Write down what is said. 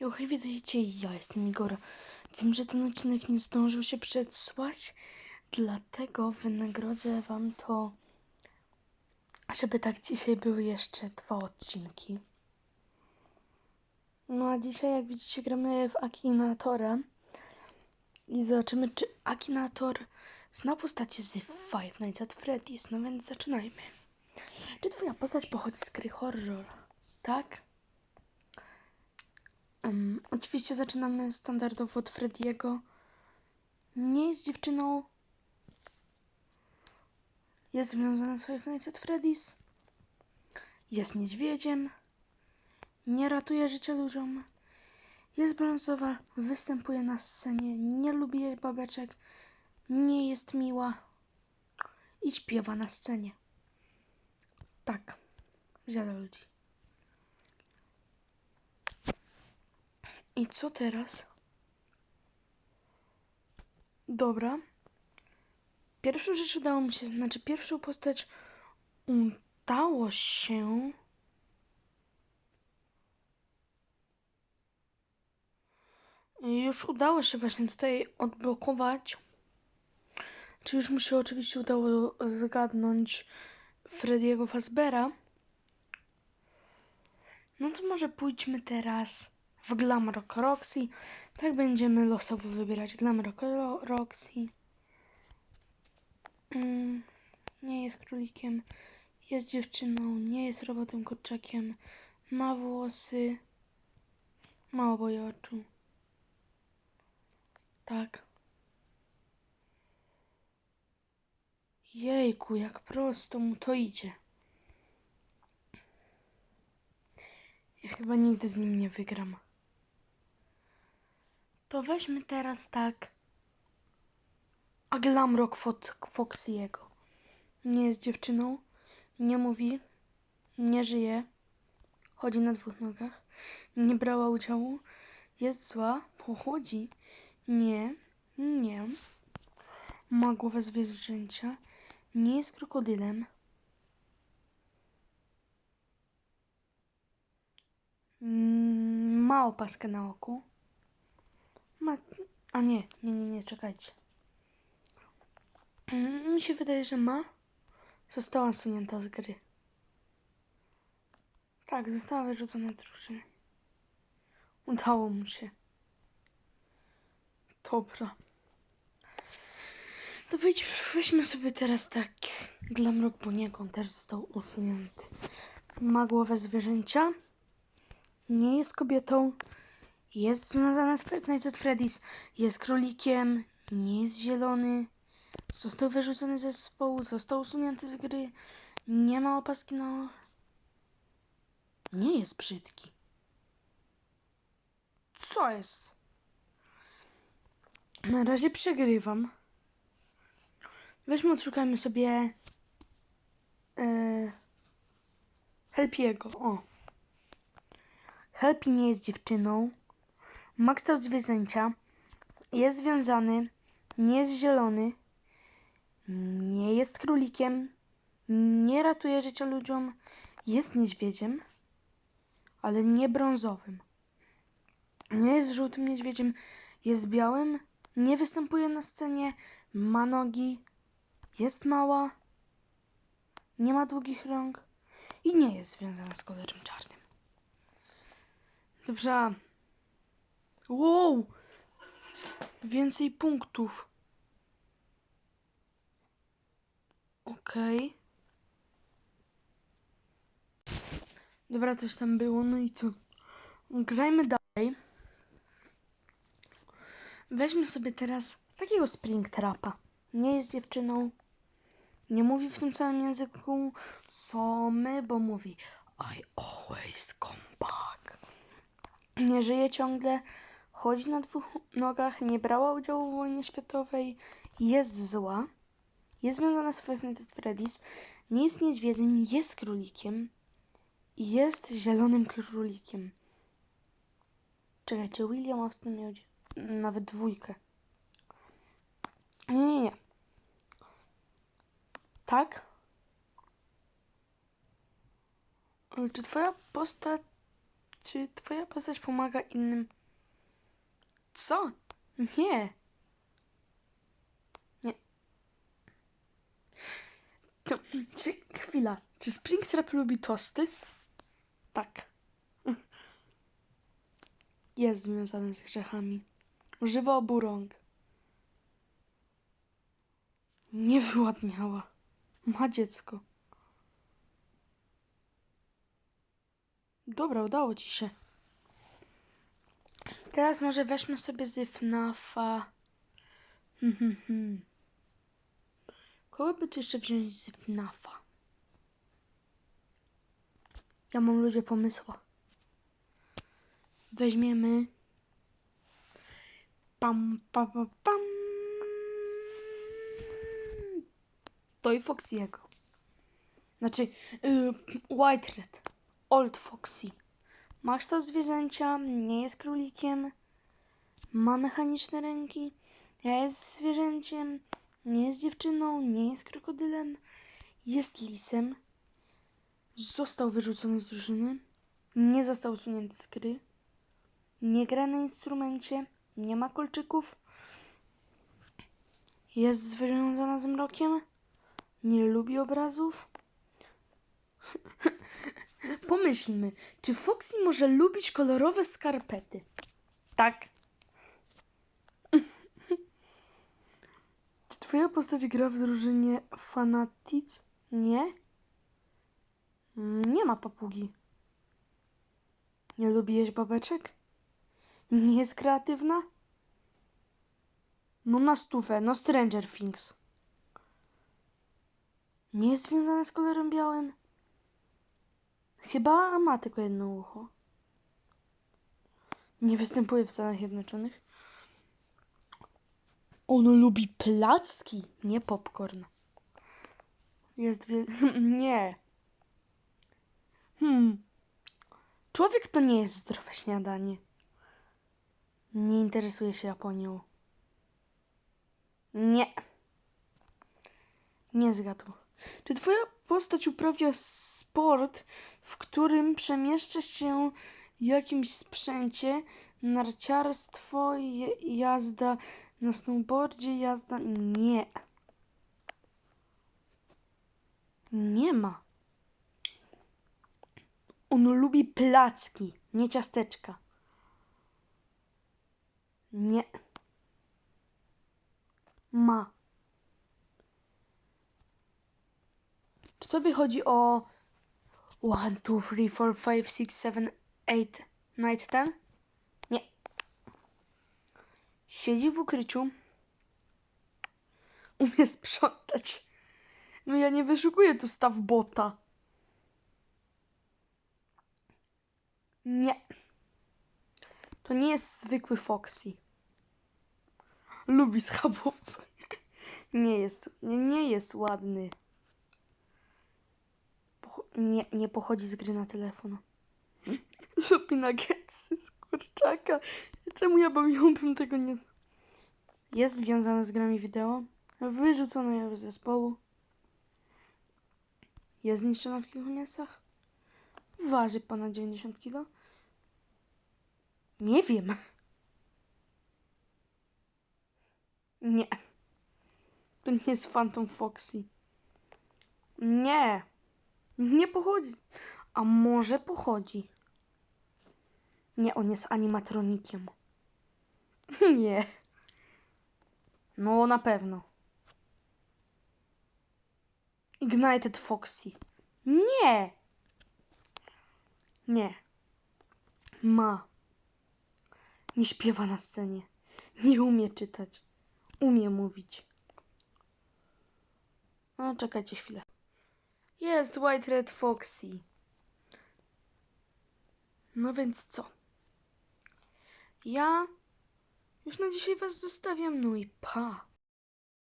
Jo, hej, witajcie, ja jestem Igor. Wiem, że ten odcinek nie zdążył się przedsłać, dlatego wynagrodzę wam to, żeby tak dzisiaj były jeszcze dwa odcinki. No a dzisiaj, jak widzicie, gramy w Akinatora i zobaczymy, czy Akinator zna postacie z Five Nights at Freddy's, no więc zaczynajmy. Czy twoja postać pochodzi z gry horror? Tak? Um, oczywiście zaczynamy standardowo od Frediego. Nie jest dziewczyną. Jest związana z Five Nights at Freddy's. Jest niedźwiedziem. Nie ratuje życia ludziom. Jest brązowa, występuje na scenie, nie lubi babeczek, nie jest miła i śpiewa na scenie. Tak, zjada ludzi. I co teraz? Dobra. Pierwszą rzecz udało mi się, znaczy pierwszą postać udało się. Już udało się właśnie tutaj odblokować. Czy już mi się oczywiście udało zgadnąć Frediego Fazbera? No to może pójdźmy teraz w Glamrock Roxy. Tak będziemy losowo wybierać Glamrock Ro- Roxy. Mm, nie jest królikiem, jest dziewczyną, nie jest robotem kurczakiem, ma włosy, ma oboje oczu. Tak. Jejku, jak prosto mu to idzie. Ja chyba nigdy z nim nie wygram. To weźmy teraz tak. A Glamrock Fo- Foxiego. Nie jest dziewczyną, nie mówi, nie żyje, chodzi na dwóch nogach, nie brała udziału, jest zła, pochodzi, nie, nie, ma głowę zwierzęcia, nie jest krokodylem, Mm, ma opaskę na oku. Ma... A nie, nie, nie, nie, czekajcie. Mm, Mi się wydaje, że ma. Została usunięta z gry. Tak, została wyrzucona drużyny. Udało mu się. Dobra. To wejdź, weźmy sobie teraz tak Glamrock Boniego, on też został usunięty. Ma głowę zwierzęcia. Nie jest kobietą. Jest związana z Five Nights at Freddy's. Jest królikiem. Nie jest zielony. Został wyrzucony ze zespołu. Został usunięty z gry. Nie ma opaski na... Nie jest brzydki. Co jest? Na razie przegrywam. Weźmy, odszukajmy sobie... Yy, Helpiego. O. Helpi nie jest dziewczyną. Ma kształt zwierzęcia. Jest związany. Nie jest zielony. Nie jest królikiem. Nie ratuje życia ludziom. Jest niedźwiedziem. Ale nie brązowym. Nie jest żółtym niedźwiedziem. Jest białym. Nie występuje na scenie. Ma nogi. Jest mała. Nie ma długich rąk. I nie jest związana z kolorem czarnym. Dobrze. Wow! Więcej punktów. Okej. Dobra, coś tam było, no i co? Grajmy dalej. Weźmy sobie teraz takiego Springtrapa. Nie jest dziewczyną. Nie mówi w tym samym języku co my, bo mówi I always come back. Nie żyje ciągle, chodzi na dwóch nogach, nie brała udziału w wojnie światowej, jest zła, jest związana z Five Nights Freddy's, nie jest niedźwiedziem, jest królikiem i jest zielonym królikiem. Czekaj, czy William tym miał nawet dwójkę? Nie, nie, nie. Tak? Czy twoja postać Czy twoja postać pomaga innym? Co? Nie. Nie. To, czy, chwila. Czy Springtrap lubi tosty? Tak. Jest związany z grzechami. Używa obu rąk. Nie wyładniała. Ma dziecko. Dobra, udało ci się. Teraz może weźmy sobie z FNAFa. Hmm, hmm, hmm. Kogo by tu jeszcze wziąć z FNAFa? Ja mam ludzie pomysła. Weźmiemy. Pam, pam, pam, pam. To i Foxiego. Znaczy, yy, White Red. Old Foxy. Ma kształt zwierzęcia, nie jest królikiem, ma mechaniczne ręki, jest zwierzęciem, nie jest dziewczyną, nie jest krokodylem, jest lisem, został wyrzucony z drużyny, nie został usunięty z gry, nie gra na instrumencie, nie ma kolczyków, jest związana z mrokiem, nie lubi obrazów. Pomyślmy, czy Foxy może lubić kolorowe skarpety? Tak. Czy twoja postać gra w drużynie Fanatics? Nie. Mm, Nie ma papugi. Nie lubi jeść babeczek? Nie jest kreatywna? No na stówę, no Stranger Things. Nie jest związana z kolorem białym? Chyba ma tylko jedno ucho. Nie występuje w Stanach Zjednoczonych. Ono lubi placki, nie popcorn. Jest wie... Nie. Hmm. Człowiek to nie jest zdrowe śniadanie. Nie interesuje się Japonią. Nie. Nie zgadł. Czy twoja postać uprawia sport, w którym przemieszcza się jakimś sprzęcie, narciarstwo, jazda na snowboardzie, jazda... Nie. Nie ma. On lubi placki, nie ciasteczka. Nie. Ma. Czy tobie chodzi o 1, 2, 3, 4, 5, 6, 7, 8, 9, 10? Nie. Siedzi w ukryciu. Umie sprzątać. No ja nie wyszukuję tu staw bota. Nie. To nie jest zwykły Foxy. Lubi schabów. Nie jest, nie, nie jest ładny. Nie, nie pochodzi z gry na telefon. Lubi nuggetsy z kurczaka. Czemu ja bawiłbym tego nie... Jest związana z grami wideo. Wyrzucono ją z zespołu. Jest zniszczona w kilku miejscach. Waży ponad 90 kg. Nie wiem. Nie. To nie jest Phantom Foxy. Nie. Nie pochodzi. A może pochodzi? Nie, on jest animatronikiem. Nie. No, na pewno. Ignited Foxy. Nie. Nie. Ma. Nie śpiewa na scenie. Nie umie czytać. Umie mówić. No, czekajcie chwilę. Jest White Red Foxy. No więc co? Ja już na dzisiaj was zostawiam, no i pa.